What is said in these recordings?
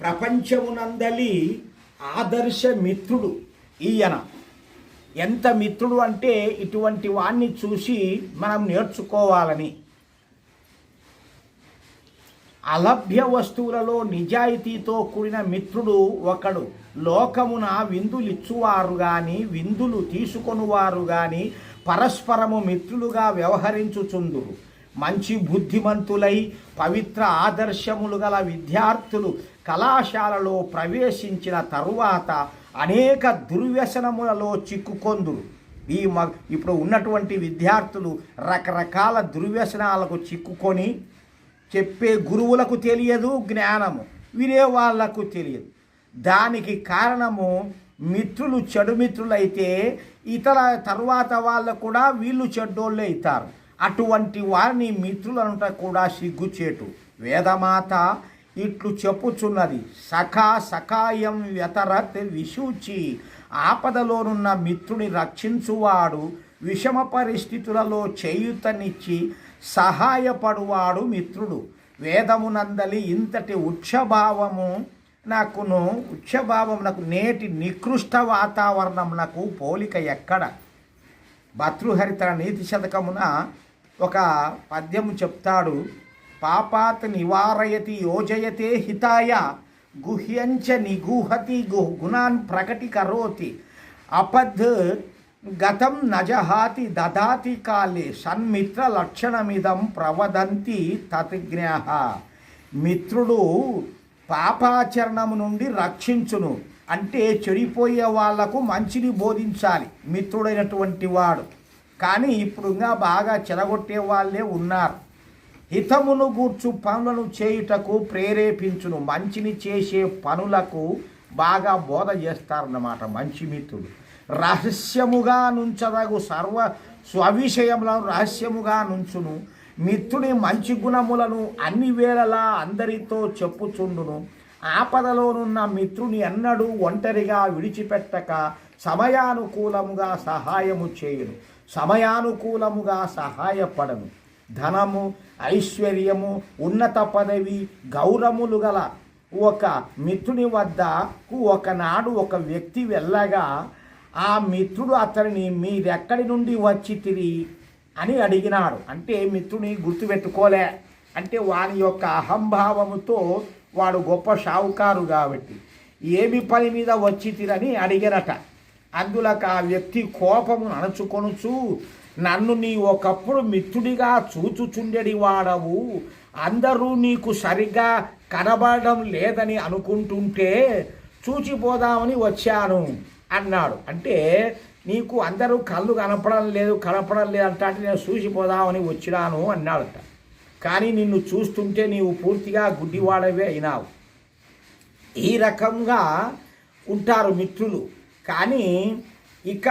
ప్రపంచమునందలి ఆదర్శ మిత్రుడు ఈయన. ఎంత మిత్రుడు అంటే ఇటువంటి వాణ్ణి చూసి మనం నేర్చుకోవాలని. అలభ్య వస్తువులలో నిజాయితీతో కూడిన మిత్రుడు ఒకడు. లోకమున విందులిచ్చువారు గాని విందులు తీసుకొనువారు గాని పరస్పరము మిత్రులుగా వ్యవహరించుచుందురు. మంచి బుద్ధిమంతులై పవిత్ర ఆదర్శములు గల విద్యార్థులు కళాశాలలో ప్రవేశించిన తరువాత అనేక దుర్వ్యసనములలో చిక్కుకొందురు. ఈ మ ఇప్పుడు ఉన్నటువంటి విద్యార్థులు రకరకాల దుర్వ్యసనాలకు చిక్కుకొని చెప్పే గురువులకు తెలియదు జ్ఞానము వినే వాళ్ళకు తెలియదు. దానికి కారణము మిత్రులు చెడు మిత్రులైతే ఇతర తర్వాత వాళ్ళకు కూడా వీళ్ళు చెడ్డోళ్ళే అవుతారు. అటువంటి వారిని మిత్రులనుట కూడా సిగ్గుచేటు. వేదమాత ఇట్లు చెప్పుచున్నది సఖా సఖాయం వ్యతరత్ విశూచి ఆపదలోనున్న మిత్రుని రక్షించువాడు విషమ పరిస్థితులలో చేయుతనిచ్చి సహాయపడువాడు మిత్రుడు. వేదమునందలి ఇంతటి ఉచ్చభావము నాకును ఉచ్చభావం నాకు నేటి నికృష్ట వాతావరణమునకు పోలిక ఎక్కడ? భర్తృహరిత నీతి శతకమున ఒక పద్యము చెప్తాడు. పాపాత్ నివారయతి యోజయతే హితాయ గుహ్యంచ నిగూహతి గు గుణాన్ ప్రకటీకరోతి. అపద్ గతం నజహాతి దదాతి కాలే సన్మిత్ర లక్షణమిదం ప్రవదంతి తతిజ్ఞ. మిత్రుడు పాపాచరణము నుండి రక్షించును. అంటే చెడిపోయే వాళ్ళకు మంచిని బోధించాలి. మిత్రుడైనటువంటి వాడు. కానీ ఇప్పుడు ఇంకా బాగా చెలగొట్టే వాళ్ళే ఉన్నారు. హితమును గూర్చు పనులను చేయుటకు ప్రేరేపించును. మంచిని చేసే పనులకు బాగా బోధ చేస్తారన్నమాట మంచి మిత్రుడు రహస్యముగా నుంచదగు సర్వ స్వవిషయములను రహస్యముగా నుంచును. మిత్రుని మంచి గుణములను అన్ని వేళలా అందరితో చెప్పుచుండును. ఆపదలోనున్న మిత్రుని ఎన్నడూ ఒంటరిగా విడిచిపెట్టక సమయానుకూలముగా సహాయము చేయును. సమయానుకూలముగా సహాయపడను. ధనము ఐశ్వర్యము ఉన్నత పదవి గౌరవములు గల ఒక మిత్రుని వద్దకు ఒకనాడు ఒక వ్యక్తి వెళ్ళగా ఆ మిత్రుడు అతనిని మీరెక్కడి నుండి వచ్చి తిరిగి? అని అడిగినాడు. అంటే మిత్రుని గుర్తుపెట్టుకోలే. అంటే వాని యొక్క అహంభావముతో వాడు గొప్ప షావుకారు కాబట్టి. ఏమి పని మీద వచ్చి తిరని? అడిగినట. అందులోకి ఆ వ్యక్తి కోపము అణచుకొనుచు నన్ను నీ ఒకప్పుడు మిత్రుడిగా చూచుచుండెడి వాడవు. అందరూ నీకు సరిగ్గా కనబడడం లేదని అనుకుంటుంటే చూచిపోదామని వచ్చాను అన్నాడు. అంటే నీకు అందరూ కళ్ళు కనపడం లేదు కనపడం లేదు అంటే నేను చూసిపోదామని వచ్చినాను అన్నాడట. కానీ నిన్ను చూస్తుంటే నీవు పూర్తిగా గుడ్డివాడవే అయినావు. ఈ రకంగా ఉంటారు మిత్రులు. కానీ ఇక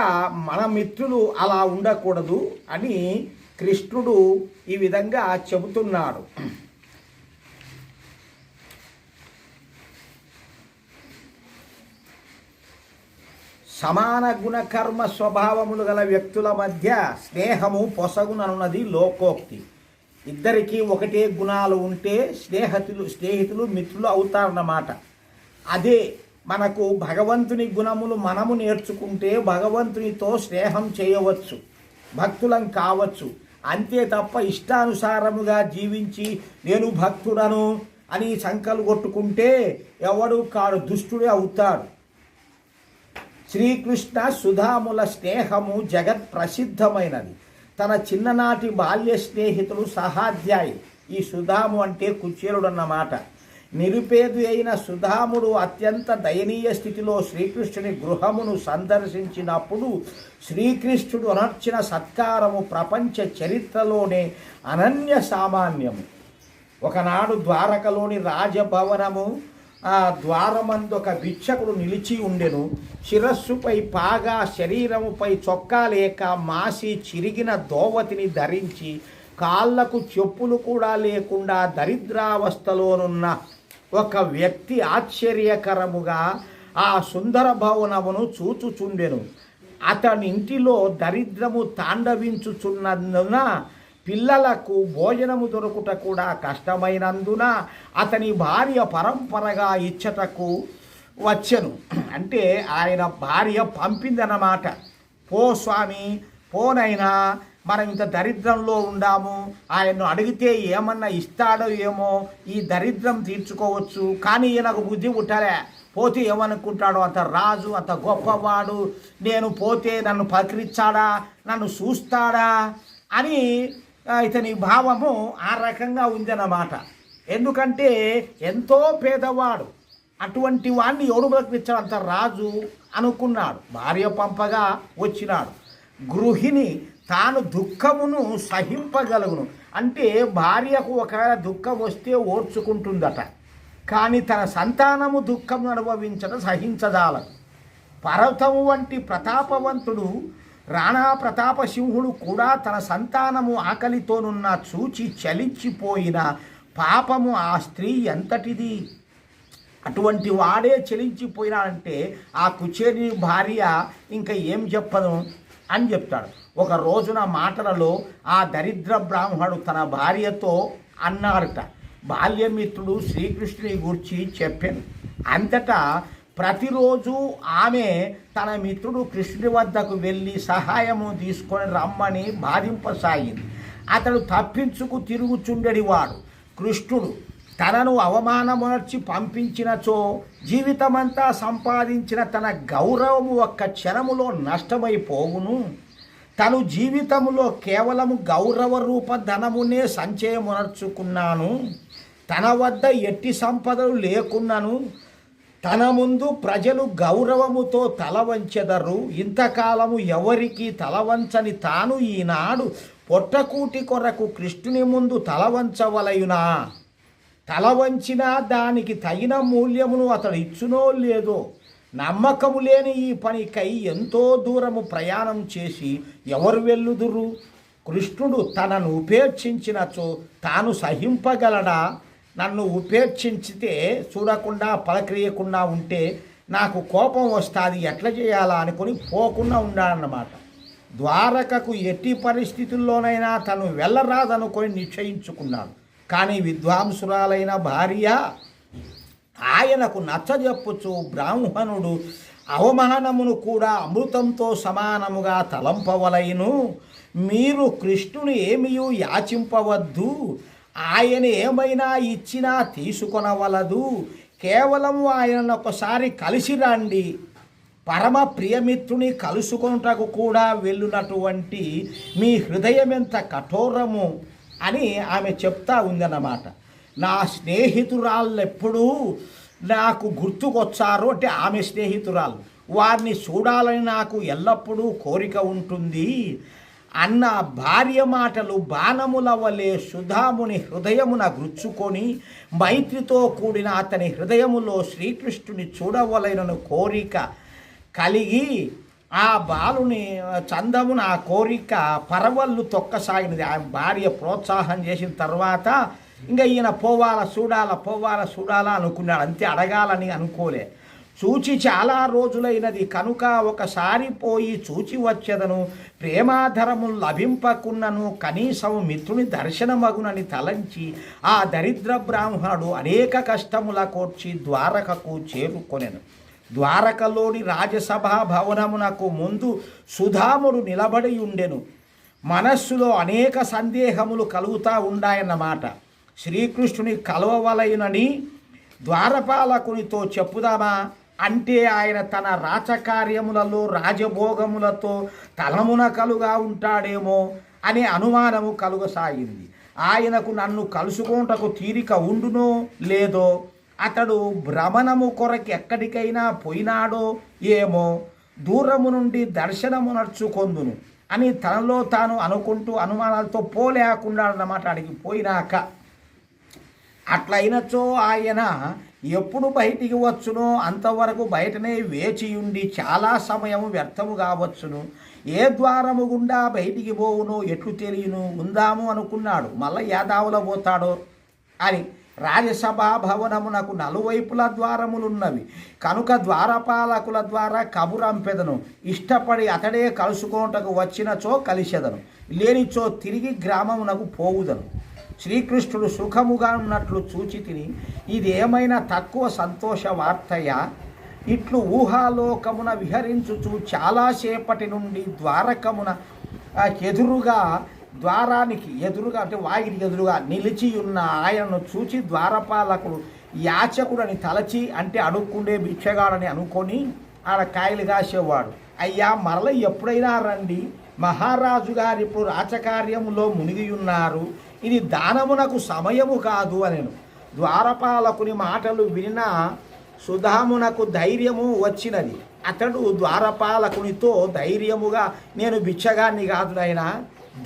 మన మిత్రులు అలా ఉండకూడదు అని కృష్ణుడు ఈ విధంగా చెబుతున్నాడు. సమాన గుణకర్మ స్వభావములు గల వ్యక్తుల మధ్య స్నేహము పొసగుననున్నది లోకోక్తి. ఇద్దరికీ ఒకటే గుణాలు ఉంటే స్నేహితులు స్నేహితులు మిత్రులు అవుతారన్నమాట. అదే మనకు భగవంతుని గుణములు మనము నేర్చుకుంటే భగవంతునితో స్నేహం చేయవచ్చు భక్తులం కావచ్చు. అంతే తప్ప ఇష్టానుసారముగా జీవించి నేను భక్తుడను అని సంకలు కొట్టుకుంటే ఎవడు కాడు దుష్టుడే అవుతాడు. శ్రీకృష్ణ సుధాముల స్నేహము జగత్ ప్రసిద్ధమైనది. తన చిన్ననాటి బాల్య స్నేహితుడు సహాధ్యాయి ఈ సుధాము అంటే కుచేలుడు అన్నమాట. నిరుపేది అయిన సుధాముడు అత్యంత దయనీయ స్థితిలో శ్రీకృష్ణుని గృహమును సందర్శించినప్పుడు శ్రీకృష్ణుడు అనర్చిన సత్కారము ప్రపంచ చరిత్రలోనే అనన్య సామాన్యము. ఒకనాడు ద్వారకలోని రాజభవనము ఆ ద్వారమందు ఒక భిక్షకుడు నిలిచి ఉండెను. శిరస్సుపై పాగా శరీరముపై చొక్కా లేక మాసి చిరిగిన దోవతిని ధరించి కాళ్ళకు చెప్పులు కూడా లేకుండా దరిద్రావస్థలోనున్న ఒక వ్యక్తి ఆశ్చర్యకరముగా ఆ సుందర భవనమును చూచుచుండెను. అతని ఇంటిలో దరిద్రము తాండవించుచున్నందున పిల్లలకు భోజనము దొరుకుట కూడా కష్టమైనందున అతని భార్య పరంపరగా ఇచ్చటకు వచ్చెను. అంటే ఆయన భార్య పంపిందన్నమాట. పో స్వామి పోనైనా మనం ఇంత దరిద్రంలో ఉండాము. ఆయన్ను అడిగితే ఏమన్నా ఇస్తాడో ఏమో ఈ దరిద్రం తీర్చుకోవచ్చు. కానీ ఈయనకు బుద్ధి పుట్టాలే. పోతే ఏమనుకుంటాడో? అంత రాజు అంత గొప్పవాడు. నేను పోతే నన్ను పలకరించాడా? నన్ను చూస్తాడా? అని ఇతని భావము ఆ రకంగా ఉందన్నమాట. ఎందుకంటే ఎంతో పేదవాడు. అటువంటి వాడిని ఎవడు అంత రాజు అనుకున్నాడు. భార్య పంపగా వచ్చినాడు. గృహిణి తాను దుఃఖమును సహింపగలుగును. అంటే భార్యకు ఒకవేళ దుఃఖం వస్తే ఓర్చుకుంటుందట. కానీ తన సంతానము దుఃఖం అనుభవించడం సహించదాలదు పర్వతము వంటి ప్రతాపవంతుడు రాణా ప్రతాప సింహుడు కూడా తన సంతానము ఆకలితోనున్న చూచి చలించిపోయిన పాపము ఆ స్త్రీ ఎంతటిది? అటువంటి వాడే చెలించిపోయినాడంటే ఆ కుచేరి భార్య ఇంకా ఏం చెప్పను అని చెప్తాడు. ఒక రోజున మాటలలో ఆ దరిద్ర బ్రాహ్మణుడు తన భార్యతో అన్నాడట బాల్యమిత్రుడు శ్రీకృష్ణుని గురించి చెప్పాను. అంతటా ప్రతిరోజు ఆమె తన మిత్రుడు కృష్ణుడి వద్దకు వెళ్ళి సహాయము తీసుకొని రమ్మని బాధింపసాగింది. అతడు తప్పించుకు తిరుగుచుండడివాడు. కృష్ణుడు తనను అవమానమునర్చి పంపించినచో జీవితమంతా సంపాదించిన తన గౌరవము ఒక్క క్షణములో నష్టమైపోవును. తను జీవితములో కేవలము గౌరవ రూప ధనమునే సంచయమునర్చుకున్నాను. తన వద్ద ఎట్టి సంపదలు లేకున్నాను. తన ముందు ప్రజలు గౌరవముతో తల వంచెదరు. ఇంతకాలము ఎవరికి తలవంచని తాను ఈనాడు పొట్టకూటి కొరకు కృష్ణుని ముందు తల వంచవలయునా? తల వంచినా దానికి తగిన మూల్యమును అతడు ఇచ్చునో లేదో నమ్మకము లేని ఈ పనికై ఎంతో దూరము ప్రయాణం చేసి ఎవరు వెళ్ళుదురు? కృష్ణుడు తనను ఉపేక్షించినచో తాను సహింపగలడా? నన్ను ఉపేక్షించితే చూడకుండా పలకరియకుండా ఉంటే నాకు కోపం వస్తుంది ఎట్లా చేయాలా అనుకొని పోకుండా ఉండాలన్నమాట. ద్వారకకు ఎట్టి పరిస్థితుల్లోనైనా తను వెళ్ళరాదనుకొని నిశ్చయించుకున్నాడు. కానీ విద్వాంసురాలైన భార్య ఆయనకు నచ్చజెప్పుచు బ్రాహ్మణుడు అవమానమును కూడా అమృతంతో సమానముగా తలంపవలైను మీరు కృష్ణుని ఏమియూ యాచింపవద్దు. ఆయన ఏమైనా ఇచ్చినా తీసుకొనవలదు. కేవలం ఆయనను ఒకసారి కలిసి రండి. పరమ ప్రియమిత్రుని కలుసుకొనుటకు కూడా వెళ్ళునటువంటి మీ హృదయం ఎంత కఠోరము. అని ఆమె చెప్తా ఉందన్నమాట. నా స్నేహితురాళ్ళు ఎప్పుడూ నాకు గుర్తుకొచ్చారు అంటే ఆమె స్నేహితురాలు. వారిని చూడాలని నాకు ఎల్లప్పుడూ కోరిక ఉంటుంది. అన్న భార్య మాటలు బాణముల వలె సుధాముని హృదయమున గుచ్చుకొని మైత్రితో కూడిన అతని హృదయములో శ్రీకృష్ణుని చూడవలెనను కోరిక కలిగి ఆ బాలుని చందమున ఆ కోరిక పరవళ్ళు తొక్కసాగినది. ఆ భార్య ప్రోత్సాహం చేసిన తర్వాత ఇంకా ఈయన పోవాల చూడాల పోవాల చూడాలా అనుకున్నాడు. అంతే అడగాలని అనుకోలే. చూచి చాలా రోజులైనది. కనుక ఒకసారి పోయి చూచి వచ్చేదను. ప్రేమాధరము లభింపకున్నను. కనీసం మిత్రుని దర్శనమగునని తలంచి ఆ దరిద్ర బ్రాహ్మణుడు అనేక కష్టముల కోర్చి ద్వారకకు చేరుకొనెను. ద్వారకలోని రాజసభ భవనమునకు ముందు సుధాముడు నిలబడి ఉండెను. మనస్సులో అనేక సందేహములు కలుగుతా ఉండాయన్నమాట. శ్రీకృష్ణుని కలవవలయునని ద్వారపాలకునితో చెప్పుదామా? అంటే ఆయన తన రాచకార్యములలో రాజభోగములతో తలమునకలుగా ఉంటాడేమో అనే అనుమానము కలుగసాగింది. ఆయనకు నన్ను కలుసుకుంటకు తీరిక ఉండునో లేదో అతడు భ్రమణము కొరకు ఎక్కడికైనా పోయినాడో ఏమో దూరము నుండి దర్శనము నడుచుకొందును అని తనలో తాను అనుకుంటూ అనుమానాలతో పోలేకుండా అన్నమాట అడిగి పోయినాక అట్లయినచో ఆయన ఎప్పుడు బయటికి వచ్చునో అంతవరకు బయటనే వేచి ఉండి చాలా సమయం వ్యర్థము కావచ్చును. ఏ ద్వారము గుండా బయటికి పోవునో ఎట్లు తెలియను ఉందాము అనుకున్నాడు. మళ్ళీ యాదావులో పోతాడో? అని రాజసభా భవనమునకు నలువైపుల ద్వారములున్నవి. కనుక ద్వారపాలకుల ద్వారా కబురంపెదను. ఇష్టపడి అతడే కలుసుకోటకు వచ్చినచో కలిసెదను. లేనిచో తిరిగి గ్రామమునకు పోవుదను. శ్రీకృష్ణుడు సుఖముగా ఉన్నట్లు చూచి తిని ఇదేమైనా తక్కువ సంతోష వార్తయా? ఇట్లు ఊహాలోకమున విహరించుచు చాలాసేపటి నుండి ద్వారకమున ఎదురుగా ద్వారానికి ఎదురుగా అంటే వాగికి ఎదురుగా నిలిచి ఉన్న ఆయనను చూచి ద్వారపాలకుడు యాచకుడని తలచి అంటే అడుక్కుండే భిక్షగాడని అనుకొని ఆడ కాయలు కాసేవాడు. అయ్యా మరల ఎప్పుడైనా రండి. మహారాజు గారు ఇప్పుడు రాచకార్యములో మునిగి ఉన్నారు ఇది దానమునకు సమయము కాదు అనెను. ద్వారపాలకుని మాటలు వినిన సుధామునకు ధైర్యము వచ్చినది. అతడు ద్వారపాలకునితో ధైర్యముగా నేను బిచ్చగాన్ని కాదు నాయనా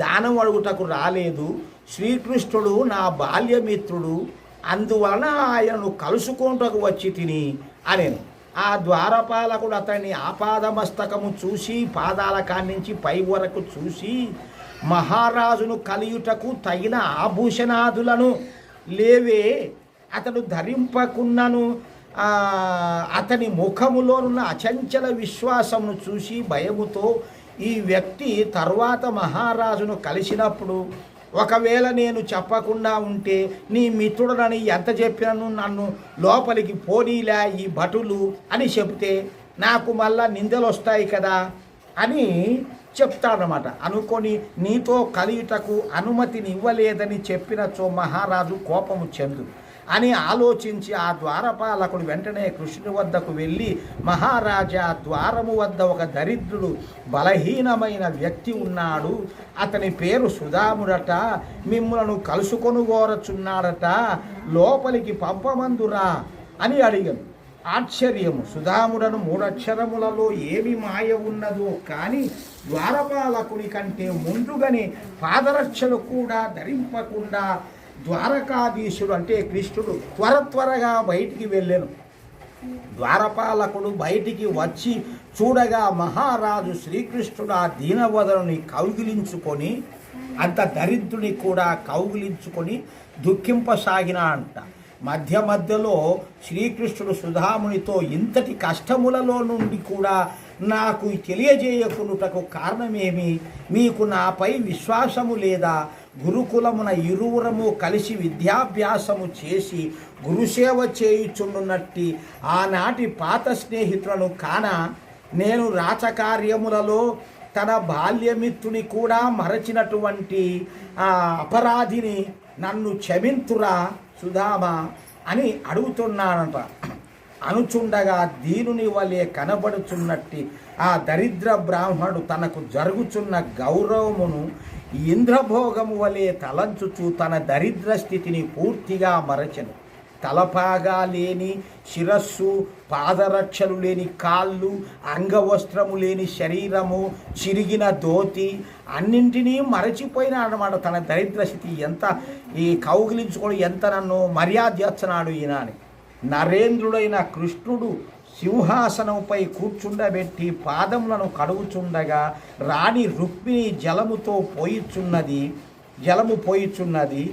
దానం అడుగుటకు రాలేదు. శ్రీకృష్ణుడు నా బాల్యమిత్రుడు అందువలన ఆయనను కలుసుకుంటకు వచ్చి తిని అనేను. ఆ ద్వారపాలకుడు అతన్ని ఆపాదమస్తకము చూసి పాదాల కాన్నించి పై వరకు చూసి మహారాజును కలియుటకు తగిన ఆభూషణాదులను లేవే అతడు ధరింపకున్నను అతని ముఖములోనున్న అచంచల విశ్వాసమును చూసి భయముతో ఈ వ్యక్తి తర్వాత మహారాజును కలిసినప్పుడు ఒకవేళ నేను చెప్పకుండా ఉంటే నీ మిత్రుడనని ఎంత చెప్పినను నన్ను లోపలికి పోనీలా ఈ భటులు అని చెబితే నాకు మళ్ళా నిందలు వస్తాయి కదా అని చెప్తాడనమాట అనుకొని నీతో కలియుటకు అనుమతిని ఇవ్వలేదని చెప్పినచో మహారాజు కోపము చెందు అని ఆలోచించి ఆ ద్వారపాలకుడు వెంటనే కృష్ణుని వద్దకు వెళ్ళి మహారాజా ద్వారము వద్ద ఒక దరిద్రుడు బలహీనమైన వ్యక్తి ఉన్నాడు. అతని పేరు సుధాముడట. మిమ్మలను కలుసుకొని కోరచున్నాడట లోపలికి పంపమందురా అని అడిగాను. ఆశ్చర్యము. సుధాముడను మూడక్షరములలో ఏమి మాయ ఉన్నదో కానీ ద్వారపాలకుని కంటే ముందుగానే పాదరక్షలు కూడా ధరింపకుండా ద్వారకాధీశుడు అంటే కృష్ణుడు. త్వర త్వరగా బయటికి వెళ్ళాను. ద్వారపాలకుడు బయటికి వచ్చి చూడగా మహారాజు శ్రీకృష్ణుడు ఆ దీనవదనుని కౌగిలించుకొని అంత దరిద్రుని కూడా కౌగిలించుకొని దుఃఖింపసాగిన అంట మధ్య మధ్యలో శ్రీకృష్ణుడు సుధామునితో ఇంతటి కష్టములలో నుండి కూడా నాకు తెలియజేయకునుటకు కారణమేమి? మీకు నాపై విశ్వాసము లేదా? గురుకులమున ఇరువురము కలిసి విద్యాభ్యాసము చేసి గురుసేవ చేయుచుండునట్టి ఆనాటి పాత స్నేహితులను కాన నేను రాచకార్యములలో తన బాల్యమిత్రుని కూడా మరచినటువంటి ఆ అపరాధిని నన్ను క్షమింతురా సుధామా అని అడుగుతున్నానంట అనుచుండగా దీనుని వలె కనబడుచున్నట్టి ఆ దరిద్ర బ్రాహ్మణుడు తనకు జరుగుచున్న గౌరవమును ఇంద్రభోగము వలె తలంచుచు తన దరిద్ర స్థితిని పూర్తిగా మరచను. తలపాగా లేని శిరస్సు పాదరక్షలు లేని కాళ్ళు అంగవస్త్రము లేని శరీరము చిరిగిన ధోతి అన్నింటినీ మరచిపోయిన అనమాట తన దరిద్ర స్థితి. ఎంత ఈ కౌగిలించుకొని ఎంత నన్ను మర్యాద చేస్తున్నాడు ఈయన అని నరేంద్రుడైన కృష్ణుడు సింహాసనంపై కూర్చుండబెట్టి పాదములను కడుగుచుండగా రాణి రుక్మిణి జలముతో పోయిచున్నది జలము పోయిచున్నది.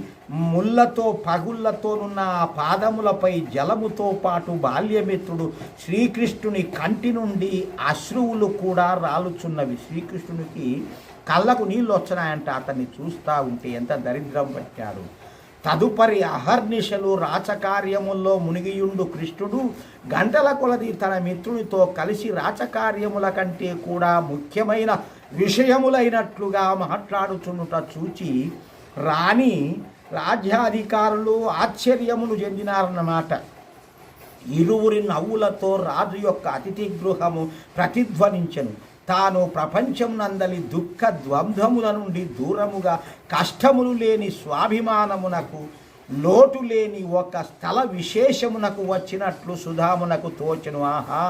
ముళ్ళతో పగుళ్ళతోనున్న ఆ పాదములపై జలముతో పాటు బాల్యమిత్రుడు శ్రీకృష్ణుని కంటి నుండి అశ్రువులు కూడా రాలుచున్నవి. శ్రీకృష్ణునికి కళ్ళకు నీళ్ళు వచ్చినాయంట అతన్ని చూస్తూ ఉంటే ఎంత దరిద్రం పట్టాడు. తదుపరి అహర్నిశలు రాచకార్యముల్లో మునిగియుండు కృష్ణుడు గంటల కొలది తన మిత్రునితో కలిసి రాచకార్యముల కంటే కూడా ముఖ్యమైన విషయములైనట్లుగా మాట్లాడుచుండుట చూచి రాణి రాజ్యాధికారులు ఆశ్చర్యమును చెందినారన్నమాట. ఇరువురి నవ్వులతో రాజు యొక్క అతిథి గృహము ప్రతిధ్వనించెను. తాను ప్రపంచమునందలి దుఃఖ ద్వంద్వముల నుండి దూరముగా కష్టములు లేని స్వాభిమానమునకు లోటు లేని ఒక స్థల విశేషమునకు వచ్చినట్లు సుధామునకు తోచను. ఆహా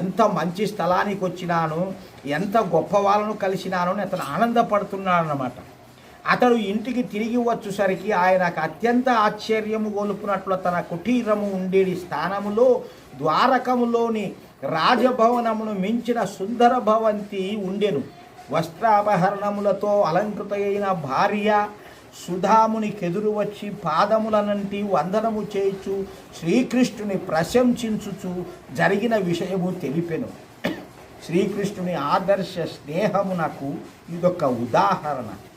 ఎంత మంచి స్థలానికి వచ్చినాను ఎంత గొప్ప వాళ్ళను కలిసినాను అని అతను ఆనందపడుతున్నాడు అనమాట అతడు ఇంటికి తిరిగి వచ్చేసరికి ఆయనకు అత్యంత ఆశ్చర్యము గొలుపునట్లు తన కుటీరము ఉండేది స్థానములో ద్వారకములోని రాజభవనమును మించిన సుందర భవంతి ఉండెను. వస్త్రాపహరణములతో అలంకృత అయిన భార్య సుధామునికెదురు వచ్చి పాదములనంటి వందనము చేయుచు శ్రీకృష్ణుని ప్రశంసించుచు జరిగిన విషయము తెలిపెను. శ్రీకృష్ణుని ఆదర్శ స్నేహమునకు ఇదొక ఉదాహరణ.